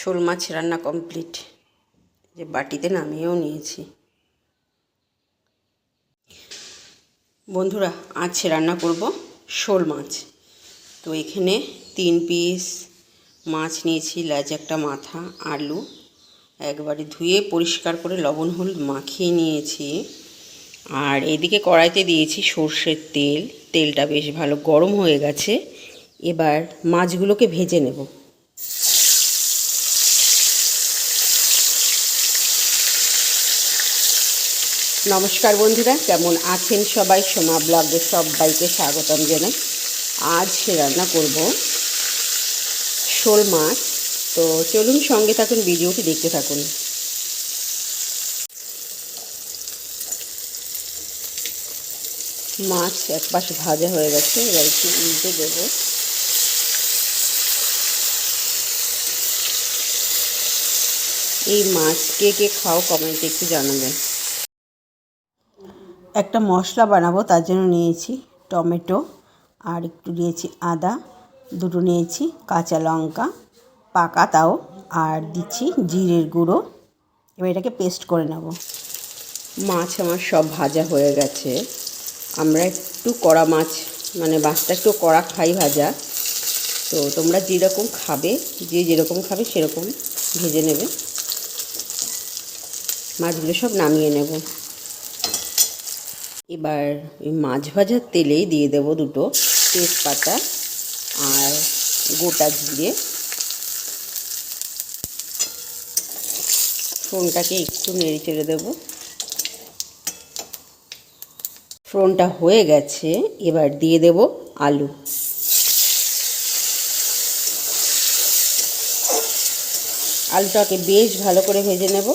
শোল মাছ রান্না কমপ্লিট যে বাটিতে নামিয়েও নিয়েছি। বন্ধুরা, আজ রান্না করব শোল মাছ। তো এখানে তিন পিস মাছ নিয়েছি লেজ একটা মাথা, আলু। একবারে ধুয়ে পরিষ্কার করে লবণ হলুদ মাখিয়ে নিয়েছি। আর এদিকে কড়াইতে দিয়েছি সর্ষের তেল। তেলটা বেশ ভালো গরম হয়ে গেছে। এবার মাছগুলোকে ভেজে নেব। নমস্কার বন্ধুরা, কেমন আছেন সবাই? সোমা ব্লগে সবাইকে স্বাগতম জানাই। আজ রান্না করব শোল মাছ। তো চলুন সঙ্গে থাকুন, ভিডিওটি দেখতে থাকুন। মাছ এক পাশে ভাজা হয়ে গেছে, এবার একটু উল্টে দেবো। এই মাছ কে কে খাও কমেন্টে একটু জানাবেন। একটা মশলা বানাবো, তার জন্য নিয়েছি টমেটো আর একটু নিয়েছি আদা, দুটো নিয়েছি কাঁচা লঙ্কা, পাকা তাও, আর দিচ্ছি জিরের গুঁড়ো। এবার এটাকে পেস্ট করে নেব। মাছ আমার সব ভাজা হয়ে গেছে। আমরা একটু কড়া মাছ মানে মাছটা একটু কড়া খাই ভাজা। তো তোমরা যেরকম খাবে, যে যেরকম খাবে সেরকম ভেজে নেবে। মাছগুলো সব নামিয়ে নেব। এবার ওই মাছ ভাজার তেলেই দিয়ে দেব দুটো তেজপাতা আর গোটা জিরে। ফোনটাকে একটু নেড়ে চেড়ে দেব। ফোনটা হয়ে গেছে, এবার দিয়ে দেব আলু। আলুটাকে বেশ ভালো করে ভেজে নেব।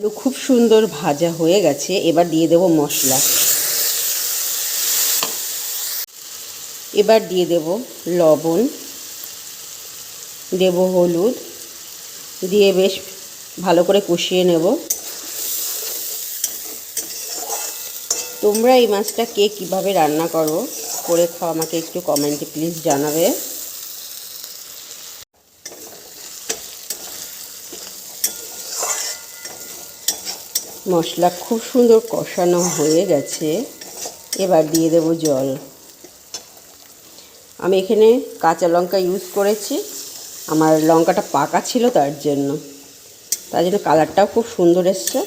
খুব সুন্দর ভাজা হয়ে গেছে, এবার দিয়ে দেব মশলা। এবার দিয়ে দেব লবণ, দেব হলুদ, দিয়ে বেশ ভালো করে কষিয়ে নেব। তোমরা এই মাছটা কে কীভাবে রান্না করো, করে খাও, আমাকে একটু কমেন্টে প্লিজ জানাবে। মশলা খুব সুন্দর কষানো হয়ে গেছে। এবার দিয়ে দেব জল। আমি এখানে কাঁচা লঙ্কা ইউজ করেছি। আমার লঙ্কাটা পাকা ছিল তার জন্য। তার জন্য কালারটাও খুব সুন্দর এসছে।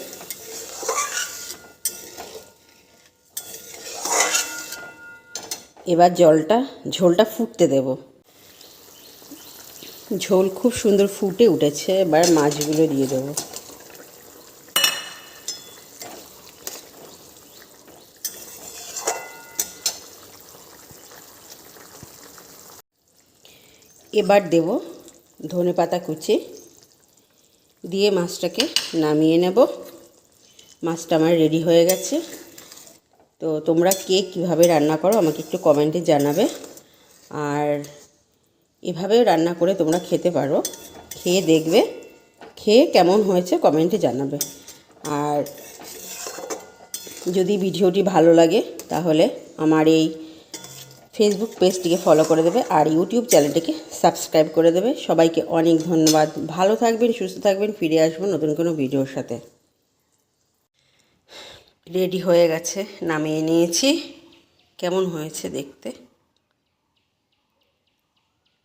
এবার জলটা, ঝোলটা ফুটতে দেব। ঝোল খুব সুন্দর ফুটে উঠেছে। এবার মাছগুলো দিয়ে দেবো। এবার দেব ধনে পাতা কুচি। দিয়ে মাছটাকে নামিয়ে নেব। মাছটা আমার রেডি হয়ে গেছে। তো তোমরা কে কীভাবে রান্না করো আমাকে একটু কমেন্টে জানাবে। আর এভাবেও রান্না করে তোমরা খেতে পারো। খেয়ে দেখবে। খেয়ে কেমন হয়েছে কমেন্টে জানাবে। আর যদি ভিডিওটি ভালো লাগে তাহলে আমার এই ফেসবুক পেজটিকে ফলো করে দেবে আর ইউটিউব চ্যানেলটিকে সাবস্ক্রাইব করে দেবে। সবাইকে অনেক ধন্যবাদ। ভালো থাকবেন, সুস্থ থাকবেন। ফিরে আসবেন নতুন কোনো ভিডিওর সাথে। রেডি হয়ে গেছে, নামিয়ে নিয়েছি। কেমন হয়েছে দেখতে?